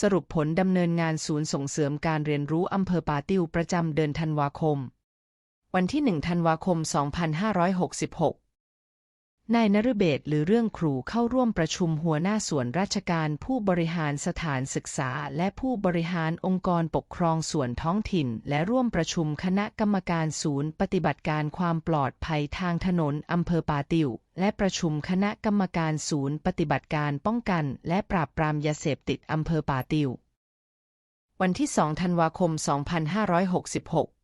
สรุปผลดำเนินงานศูนย์ส่งเสริมการเรียนรู้อำเภอป่าติ้วประจำเดือนธันวาคม วันที่ 1 ธันวาคม 2566 นายนฤเบศรหรือเรื่องครูเข้าร่วมประชุมหัวหน้าส่วนราชการผู้บริหารสถานศึกษา และผู้บริหารองค์กรปกครองส่วนท้องถิ่น และร่วมประชุมคณะกรรมการศูนย์ ปฏิบัติการความปลอดภัยทางถนนอำเภอป่าติวและประชุมคณะกรรมการศูนย์ ปฏิบัติการป้องกัน และปราบปรามยาเสพติดอำเภอป่าติววันที่ 2 ธันวาคม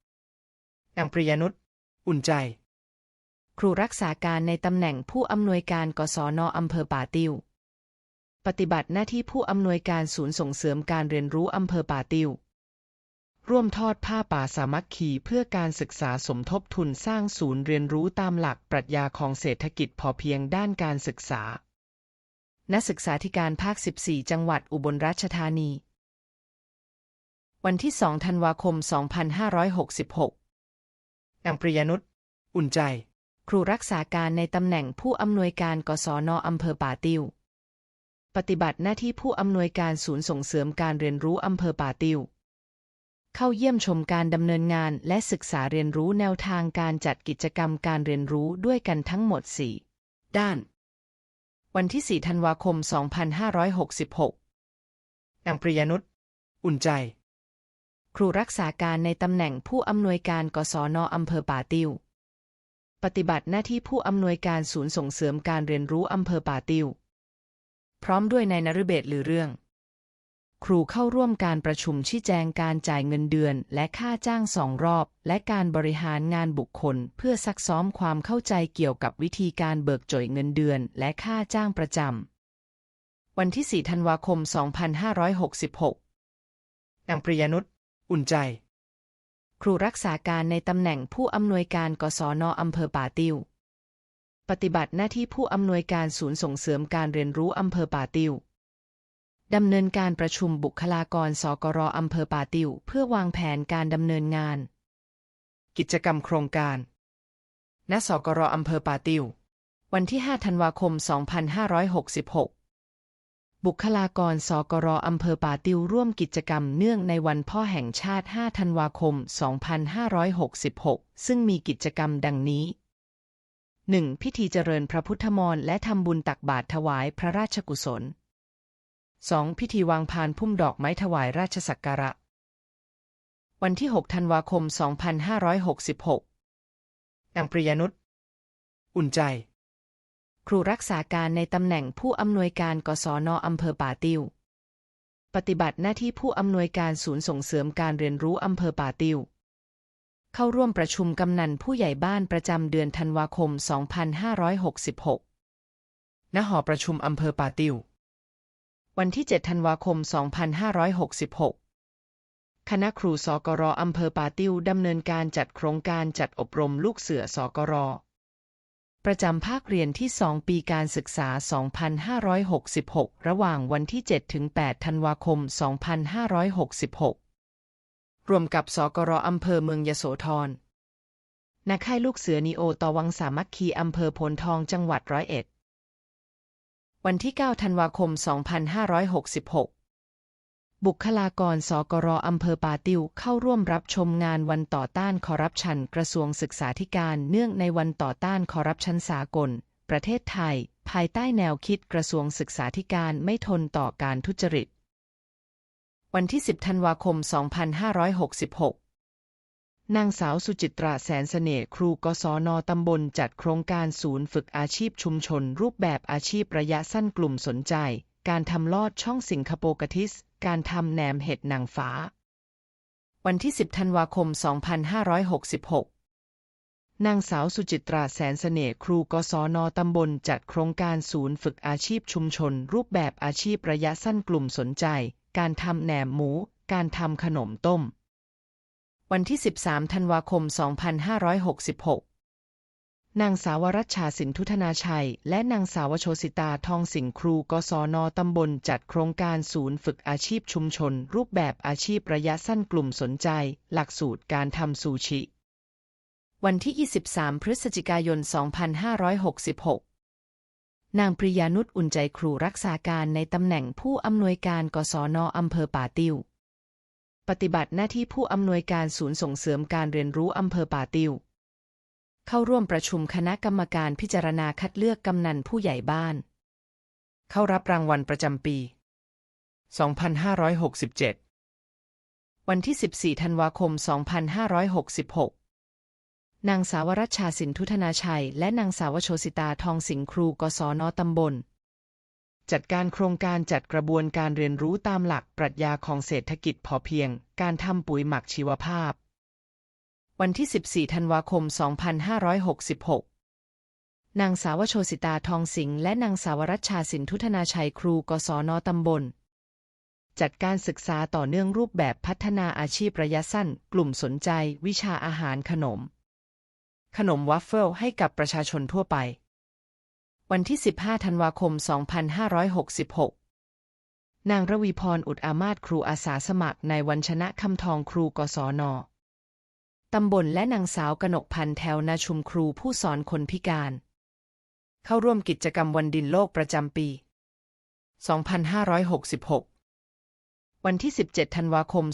2566นางปริยนุชอุ่นใจค รูรักษาการในตำแหน่งผู้อำนวยการกศนอำเภอป่าติว ปฏิบัติหน้าที่ผู้อำนวยการศูนย์ส่งเสริมการเรียนรู้อำเภอป่าติว ร่วมทอดผ้าป่าสามัคคีเพื่อการศึกษาสมทบทุนสร้างศูนย์เรียนรู้ตามหลักปรัชญาของเศรษฐกิจพอเพียงด้านการศึกษา นักศึกษาธิการภาค 14 จังหวัดอุบลราชธานี วันที่ 2 ธันวาคม 2566นางปริยนุชอุ่นใจ ครูรักษาการในตำแหน่งผู้อำนวยการกศนอำเภอป่าติว ปฏิบัติหน้าที่ผู้อำนวยการศูนย์ส่งเสริมการเรียนรู้อำเภอป่าติว เข้าเยี่ยมชมการดำเนินงานและศึกษาเรียนรู้แนวทางการจัดกิจกรรมการเรียนรู้ด้วยกันทั้งหมด 4 ด้าน วันที่ 4 ธันวาคม 2566นางปริยนุชอุ่นใจ ครูรักษาการในตำแหน่งผู้อำนวยการกศนอำเภอป่าติว ปฏิบัติหน้าที่ผู้อำนวยการศูนย์ส่งเสริมการเรียนรู้อำเภอป่าติว พร้อมด้วยนายนฤเบศหรือเรื่อง ครูเข้าร่วมการประชุมชี้แจงการจ่ายเงินเดือน และค่าจ้างสองรอบ และการบริหารงานบุคคล เพื่อซักซ้อมความเข้าใจเกี่ยวกับวิธีการเบิกจ่อยเงินเดือน และค่าจ้างประจำวันที่ 4 ธันวาคม 2566นางปริยนุชอุ่นใจ ครูรักษาการในตำแหน่งผู้อำนวยการกศนอำเภอป่าติว ปฏิบัติหน้าที่ผู้อำนวยการศูนย์ส่งเสริมการเรียนรู้อำเภอป่าติวดำเนินการประชุมบุคลากรสกรอำเภอป่าติว เพื่อวางแผนการดำเนินงาน กิจกรรมโครงการณสกรอำเภอป่าติว วันที่ 5 ธันวาคม 2566 บุคลากรสกรอำเภอป่าติวร่วมกิจกรรมเนื่องในวันพ่อแห่งชาติ 5 ธันวาคม 2566 ซึ่งมีกิจกรรมดังนี้ 1. พิธีเจริญพระพุทธมนต์และทำบุญตักบาตรถวายพระราชกุศล 2. พิธีวางพานพุ่มดอกไม้ถวายราชสักการะ วันที่ 6 ธันวาคม 2566นางปริยนุชอุ่นใจ ครูรักษาการในตำแหน่งผู้อำนวยการกศนอำเภอป่าติว ปฏิบัติหน้าที่ผู้อำนวยการศูนย์ส่งเสริมการเรียนรู้อำเภอป่าติว เข้าร่วมประชุมกำนันผู้ใหญ่บ้านประจำเดือนธันวาคม 2566 ณ หอประชุมอำเภอป่าติว วันที่ 7 ธันวาคม 2566คณะครูสกรอำเภอป่าติวดำเนินการจัดโครงการจัดอบรมลูกเสือสกร ประจำภาคเรียนที่ 2 ปีการศึกษา 2566 ระหว่างวันที่ 7 ถึง 8 ธันวาคม 2566 รวมกับสกรอำเภอเมืองยโสธรนาค่ายลูกเสือนีโอตอวังสามัคคีอำเภอโพนทองจังหวัดร้อยเอ็ด วันที่ 9 ธันวาคม 2566 บุคลากรสกรอำเภอป่าติวเข้าร่วมรับชมงานวันต่อต้านคอร์รัปชันกระทรวงศึกษาธิการเนื่องในวันต่อต้านคอร์รัปชันสากล ประเทศไทย ภายใต้แนวคิดกระทรวงศึกษาธิการไม่ทนต่อการทุจริต วันที่ 10 ธันวาคม 2566 นางสาวสุจิตราแสนเสน่ห์ครูกศนตำบลจัดโครงการศูนย์ฝึกอาชีพชุมชน รูปแบบอาชีพระยะสั้นกลุ่มสนใจ การทำลอดช่องสิงคโปร์กะทิส การทำแหนมเห็ดนางฟ้า วันที่ 10 ธันวาคม 2566 นางสาวสุจิตราแสนเสน่ห์ครูกศนตำบลจัดโครงการศูนย์ฝึกอาชีพชุมชน รูปแบบอาชีพระยะสั้นกลุ่มสนใจ การทำแหนมหมู การทำขนมต้ม วันที่ 13 ธันวาคม 2566 นางสาวรัชชาสินทุธนาชัย และนางสาวโชสิตาทองสิงครูกศนตำบลจัดโครงการศูนย์ฝึกอาชีพชุมชน รูปแบบอาชีพระยะสั้นกลุ่มสนใจ หลักสูตรการทำซูชิ วันที่ 23 พฤศจิกายน 2566 นางปริยานุชอุ่นใจครูรักษาการในตำแหน่งผู้อำนวยการกศนอำเภอป่าติวปฏิบัติหน้าที่ผู้อำนวยการศูนย์ส่งเสริมการเรียนรู้อำเภอป่าติว เข้าร่วมประชุมคณะกรรมการพิจารณาคัดเลือกกำนันผู้ใหญ่บ้าน เข้ารับรางวัลประจำปี 2567 วันที่ 14 ธันวาคม 2566 นางสาวรัชชาสินทุธนาชัย และนางสาวโชสิตาทองสิงครูกศนตำบล จัดการโครงการจัดกระบวนการเรียนรู้ตามหลักปรัชญาของเศรษฐกิจพอเพียง การทำปุ๋ยหมักชีวภาพ วันที่ 14 ธันวาคม 2566 นางสาวโชสิตาทองสิงห์และนางสาวรัชชาสินทุธนาชัยครูกศนตำบล จัดการศึกษาต่อเนื่องรูปแบบพัฒนาอาชีพระยะสั้น กลุ่มสนใจ วิชาอาหารขนม ขนมวัฟเฟิลให้กับประชาชนทั่วไป วันที่ 15 ธันวาคม 2566นางระวีพรอุดอามาศครูอาสาสมัครในวันชนะคำทองครูกศน ตำบลและนางสาวกนกพันธ์แถวนาชุมครูผู้สอนคนพิการ เข้าร่วมกิจกรรมวันดินโลกประจำปี 2566 วันที่ 17 ธันวาคม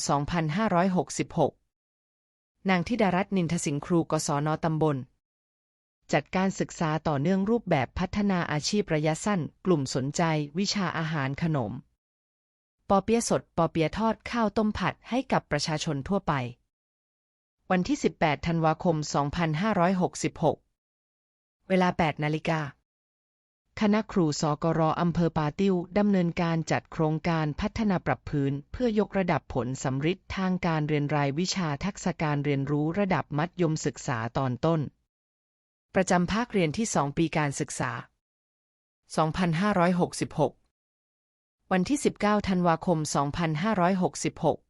2566 นางธิดารัตน์นินทสิงครูกศนตำบล จัดการศึกษาต่อเนื่องรูปแบบพัฒนาอาชีพระยะสั้น กลุ่มสนใจ วิชาอาหารขนม ปอเปียะสด ปอเปียะทอดข้าวต้มผัดให้กับประชาชนทั่วไป วันที่ 18 ธันวาคม 2566 เวลา 8 นาฬิกา คณะครูสกรอำเภอปาติ้วดำเนินการจัดโครงการพัฒนาปรับพื้น เพื่อยกระดับผลสำฤทธิ์ทางการเรียนรายวิชาทักษะการเรียนรู้ระดับมัธยมศึกษาตอนต้น ประจำภาคเรียนที่ 2 ปีการศึกษา 2566 วันที่ 19 ธันวาคม 2566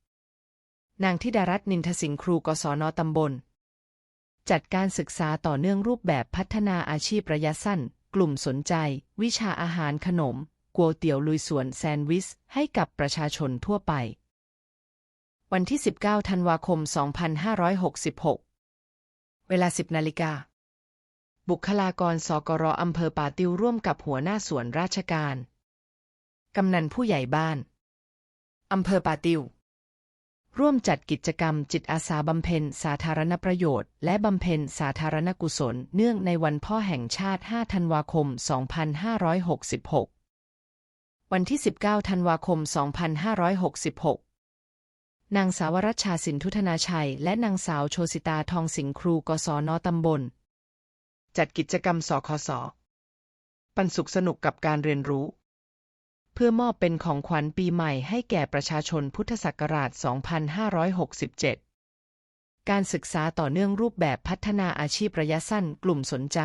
นางธิดารัตน์นินทสิงห์ครูกศนตำบล จัดการศึกษาต่อเนื่องรูปแบบพัฒนาอาชีพระยะสั้น กลุ่มสนใจ วิชาอาหารขนมกัวเตี๋ยวลุยสวนแซนด์วิชให้กับประชาชนทั่วไป วันที่ 19 ธันวาคม 2566 เวลา 10 นาฬิกา บุคลากรสกรอำเภอป่าติวร่วมกับหัวหน้าส่วนราชการ กำนันผู้ใหญ่บ้าน อำเภอป่าติว ร่วมจัดกิจกรรมจิตอาสาบำเพ็ญสาธารณประโยชน์ และบำเพ็ญสาธารณกุศล เนื่องในวันพ่อแห่งชาติ 5 ธันวาคม 2566 วันที่ 19 ธันวาคม 2566 นางสาวรัชชาสินทุธนาชัย และนางสาวโชสิตาทองสิงครูกศนตำบล จัดกิจกรรมสคส ปันสุขสนุกกับการเรียนรู้ พื่อมอบเป็นของขวัญปีใหม่ให้แก่ประชาชนพุทธศักราช 2567 การศึกษาต่อเนื่องรูปแบบพัฒนาอาชีพระยะสั้นกลุ่มสนใจ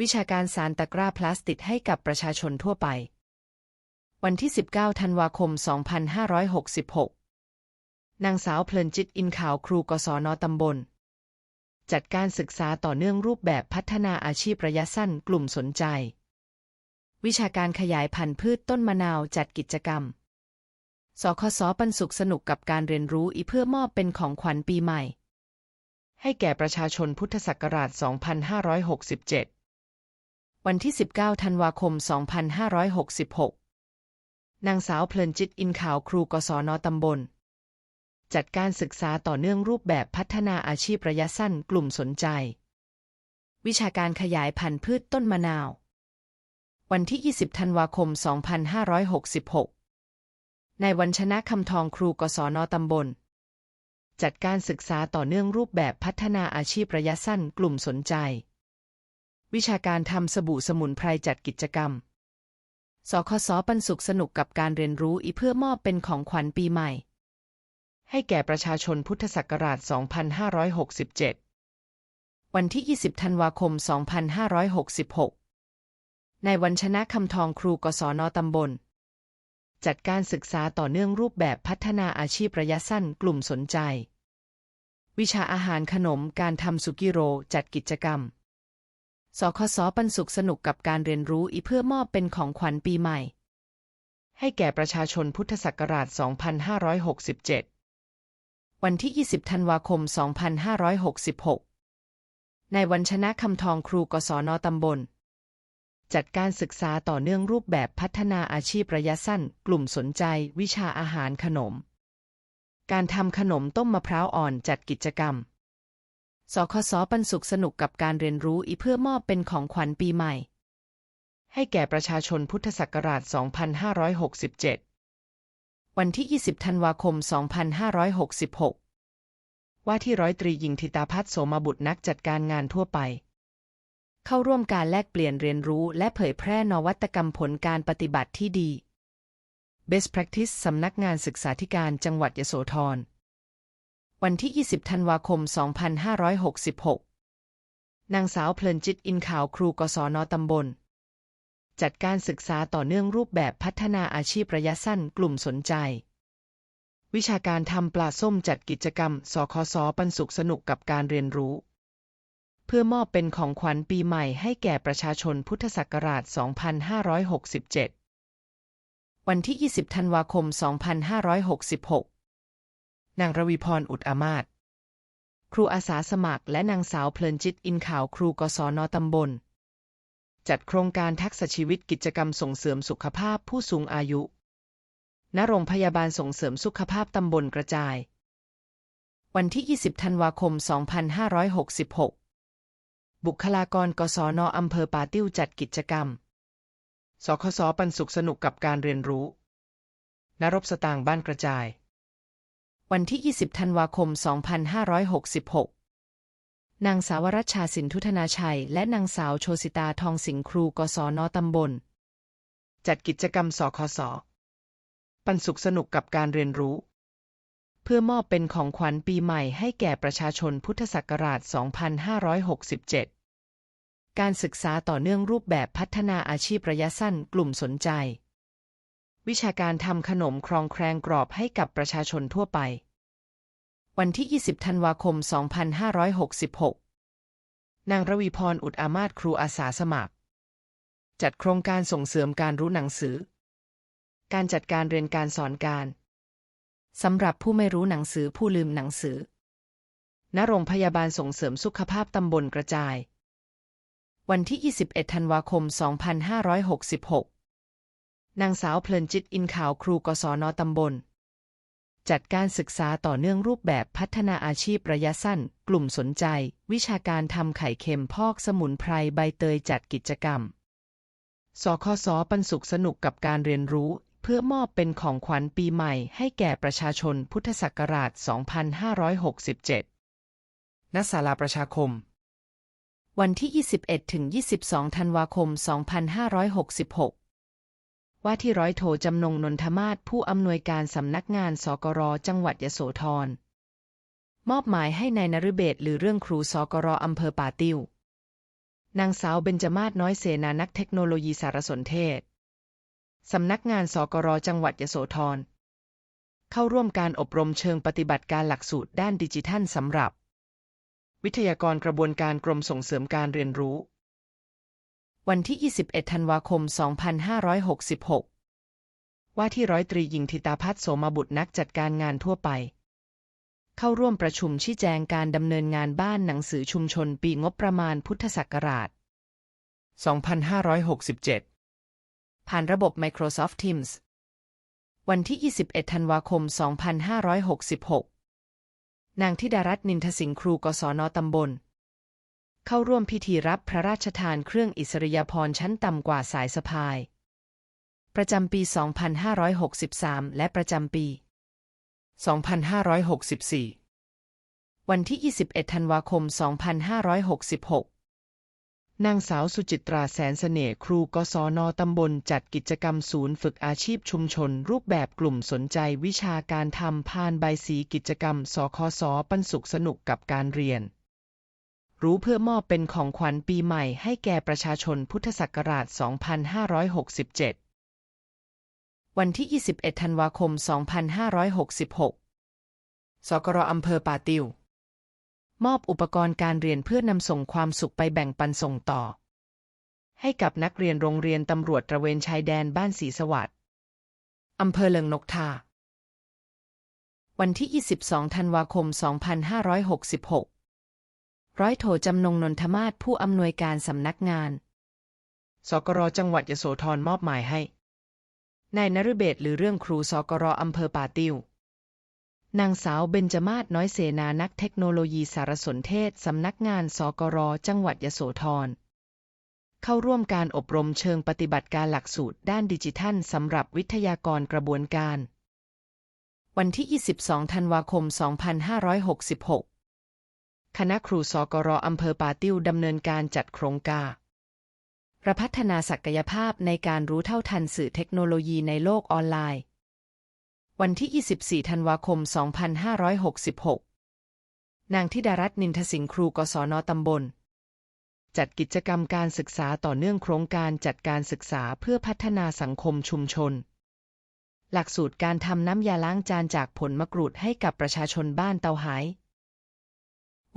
วิชาการสารตะกร้าพลาสติกให้กับประชาชนทั่วไป วันที่ 19 ธันวาคม 2566 นางสาวเพลินจิตอินข่าวครูกศนตำบล จัดการศึกษาต่อเนื่องรูปแบบพัฒนาอาชีพระยะสั้นกลุ่มสนใจ วิชาการขยายพันธุ์พืชต้นมะนาวจัดกิจกรรม สคสปันสุขสนุกกับการเรียนรู้อีเพื่อมอบเป็นของขวัญปีใหม่ ให้แก่ประชาชนพุทธศักราช 2567 วันที่ 19 ธันวาคม 2566 นางสาวเพลินจิตอินข่าวครูกศนตำบล จัดการศึกษาต่อเนื่องรูปแบบพัฒนาอาชีพระยะสั้นกลุ่มสนใจ วิชาการขยายพันธุ์พืชต้นมะนาว วันที่ 20 ธันวาคม 2566 ในวันชนะคำทองครูกศนตำบล จัดการศึกษาต่อเนื่องรูปแบบพัฒนาอาชีพระยะสั้นกลุ่มสนใจ วิชาการทำสบู่สมุนไพรจัดกิจกรรม สคสปันสุขสนุกกับการเรียนรู้อีเพื่อมอบเป็นของขวัญปีใหม่ ให้แก่ประชาชนพุทธศักราช 2567 วันที่ 20 ธันวาคม 2566 ในวันชนะคำทองครูกศนตำบล จัดการศึกษาต่อเนื่องรูปแบบพัฒนาอาชีพระยะสั้นกลุ่มสนใจ วิชาอาหารขนมการทำสุกิโรจัดกิจกรรม สคสปันสุขสนุกกับการเรียนรู้อีเพื่อมอบเป็นของขวัญปีใหม่ ให้แก่ประชาชนพุทธศักราช 2567 วันที่ 20 ธันวาคม 2566ในวันชนะคำทองครูกศนตำบล จัดการศึกษาต่อเนื่องรูปแบบพัฒนาอาชีพระยะสั้น กลุ่มสนใจ วิชาอาหารขนม การทำขนมต้มมะพร้าวอ่อนจัดกิจกรรม สคสปันสุขสนุกกับการเรียนรู้อีเพื่อมอบเป็นของขวัญปีใหม่ ให้แก่ประชาชนพุทธศักราช 2567 วันที่ 20 ธันวาคม 2566 ว่าที่ร้อยตรีหญิงธิตาพัฒโสมบุตรนักจัดการงานทั่วไป เข้าร่วมการแลกเปลี่ยนเรียนรู้ และเผยแพร่นวัตกรรมผลการปฏิบัติที่ดี Best Practice สำนักงานศึกษาธิการจังหวัดยโสธร วันที่ 20 ธันวาคม 2566 นางสาวเพลินจิตอินข่าวครูกศนตำบล จัดการศึกษาต่อเนื่องรูปแบบพัฒนาอาชีพระยะสั้นกลุ่มสนใจ วิชาการทำปลาส้มจัดกิจกรรม สคสปันสุขสนุกกับการเรียนรู้ เพื่อมอบเป็นของขวัญปีใหม่ให้แก่ประชาชนพุทธศักราช 2567 วันที่ 20 ธันวาคม 2566 นางรวีพรอุดอามาศครูอาสาสมัครและนางสาวเพลินจิตอินข่าวครูกศนตำบล จัดโครงการทักษะชีวิตกิจกรรมส่งเสริมสุขภาพผู้สูงอายุ ณ โรงพยาบาลส่งเสริมสุขภาพตำบลกระจาย วันที่ 20 ธันวาคม 2566 บุคลากรกศนอำเภอป่าติ้วจัดกิจกรรม สคสปันสุขสนุกกับการเรียนรู้ นรบสตางบ้านกระจาย วันที่ 20 ธันวาคม 2566 นางสาวรัชชาสินทุธนาชัย และนางสาวโชสิตาทองสิงครู กศนตำบล จัดกิจกรรมสคสปันสุขสนุกกับการเรียนรู้ พื่อมอบเป็นของขวัญปีใหม่ให้แก่ประชาชนพุทธศักราช 2567 การศึกษาต่อเนื่องรูปแบบพัฒนาอาชีพระยะสั้นกลุ่มสนใจ วิชาการทำขนมครองแครงกรอบให้กับประชาชนทั่วไป วันที่ 20 ธันวาคม 2566 นางระวีพรอุดอามาศครูอาสาสมัคร จัดโครงการส่งเสริมการรู้หนังสือ การจัดการเรียนการสอนการ สำหรับผู้ไม่รู้หนังสือผู้ลืมหนังสือ ณ โรงพยาบาลส่งเสริมสุขภาพตำบลกระจาย วันที่ 21 ธันวาคม 2566 นางสาวเพลินจิตอินข่าวครูกศนตำบล จัดการศึกษาต่อเนื่องรูปแบบพัฒนาอาชีพระยะสั้น กลุ่มสนใจ วิชาการทำไข่เค็มพอกสมุนไพรใบเตยจัดกิจกรรมสคสปันสุขสนุกกับการเรียนรู้ เพื่อมอบเป็นของขวัญปีใหม่ให้แก่ประชาชนพุทธศักราช 2567 ณ ศาลาประชาคม วันที่ 21 ถึง 22 ธันวาคม 2566ว่าที่ร้อยโทจำนงนนทมาศผู้อำนวยการสำนักงานสกรจังหวัดยโสธร มอบหมายให้ในายนฤเบศหรือเรื่องครูสกรอำเภอป่าติว นางสาวเบญจมาศน้อยเสนานักเทคโนโลยีสารสนเทศ สำนักงานสกรจังหวัดยโสธร เข้าร่วมการอบรมเชิงปฏิบัติการหลักสูตรด้านดิจิทัลสำหรับ วิทยากรกระบวนการกรมส่งเสริมการเรียนรู้ วันที่ 21 ธันวาคม 2566 ว่าที่ร้อยตรีหญิงธิตาพัฒน์โสมบุตรนักจัดการงานทั่วไป เข้าร่วมประชุมชี้แจงการดำเนินงานบ้านหนังสือชุมชนปีงบประมาณพุทธศักราช 2567 ผ่านระบบ Microsoft Teams วันที่ 21 ธันวาคม 2566 นางธิดารัตน์นินทสิงห์ครูกศนตำบล เข้าร่วมพิธีรับพระราชทานเครื่องอิสริยาภรณ์ชั้นต่ำกว่าสายสะพาย ประจำปี 2563 และประจำปี 2564 วันที่ 21 ธันวาคม 2566 นางสาวสุจิตราแสนเสน่ห์ครูกศนตำบลจัดกิจกรรมศูนย์ฝึกอาชีพชุมชน รูปแบบกลุ่มสนใจวิชาการทำพานใบสีกิจกรรมสคสปันสุขสนุกกับการเรียน รู้เพื่อมอบเป็นของขวัญปีใหม่ให้แก่ประชาชนพุทธศักราช 2567 วันที่ 21 ธันวาคม 2566 สกรอำเภอป่าติว มอบอุปกรณ์การเรียนเพื่อนำส่งความสุขไปแบ่งปันส่งต่อ ให้กับนักเรียนโรงเรียนตำรวจตระเวนชายแดนบ้านศรีสวัสดิ์อำเภอเลิงนกทา วันที่ 22 ธันวาคม 2566 ร้อยโทจำนงนนทมาศผู้อำนวยการสำนักงาน สกรจังหวัดยโสธรมอบหมายให้ นายนฤเบศหรือเรื่องครูสกรอำเภอป่าติว นางสาวเบญจมาศน้อยเสนานักเทคโนโลยีสารสนเทศ สำนักงานสกรจังหวัดยโสธร เข้าร่วมการอบรมเชิงปฏิบัติการหลักสูตรด้านดิจิทัลสำหรับวิทยากรกระบวนการ วันที่ 22 ธันวาคม 2566 คณะครูสกรอำเภอป่าติ้วดำเนินการจัดโครงการระพัฒนาศักยภาพในการรู้เท่าทันสื่อเทคโนโลยีในโลกออนไลน์ วันที่ 24 ธันวาคม 2566 นางธิดารัตน์นินทสิงห์ครูกศนตำบล จัดกิจกรรมการศึกษาต่อเนื่องโครงการจัดการศึกษาเพื่อพัฒนาสังคมชุมชน หลักสูตรการทำน้ำยาล้างจานจากผลมะกรูดให้กับประชาชนบ้านเตาหาย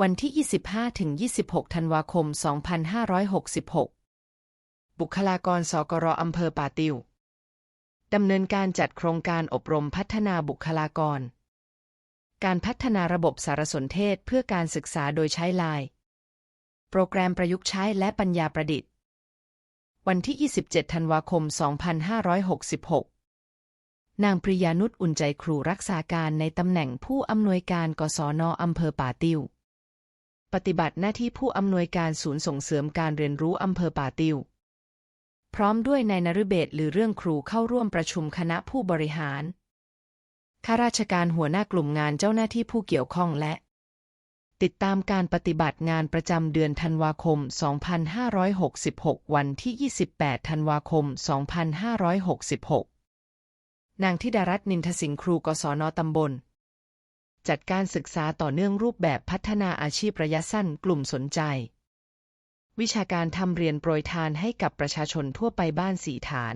วันที่ 25-26 ธันวาคม 2566 บุคลากรสกรอำเภอป่าติว ดำเนินการจัดโครงการอบรมพัฒนาบุคลากร การพัฒนาระบบสารสนเทศเพื่อการศึกษาโดยใช้ไลน์โปรแกรมประยุกต์ใช้และปัญญาประดิษฐ์ วันที่ 27 ธันวาคม 2566 นางปริยานุชอุ่นใจครูรักษาการในตำแหน่งผู้อำนวยการกศนอำเภอป่าติว ปฏิบัติหน้าที่ผู้อำนวยการศูนย์ส่งเสริมการเรียนรู้อำเภอป่าติว พร้อมด้วยนายนฤเบศหรือเรื่องครูเข้าร่วมประชุมคณะผู้บริหารข้าราชการหัวหน้ากลุ่มงานเจ้าหน้าที่ผู้เกี่ยวข้องและ ติดตามการปฏิบัติงานประจำเดือนธันวาคม 2566 วันที่ 28 ธันวาคม 2566 นางธิดารัตน์นินทสิงห์ครูกศนตำบล จัดการศึกษาต่อเนื่องรูปแบบพัฒนาอาชีพระยะสั้นกลุ่มสนใจ วิชาการทำเรียนโปรยทานให้กับประชาชนทั่วไปบ้านสีฐาน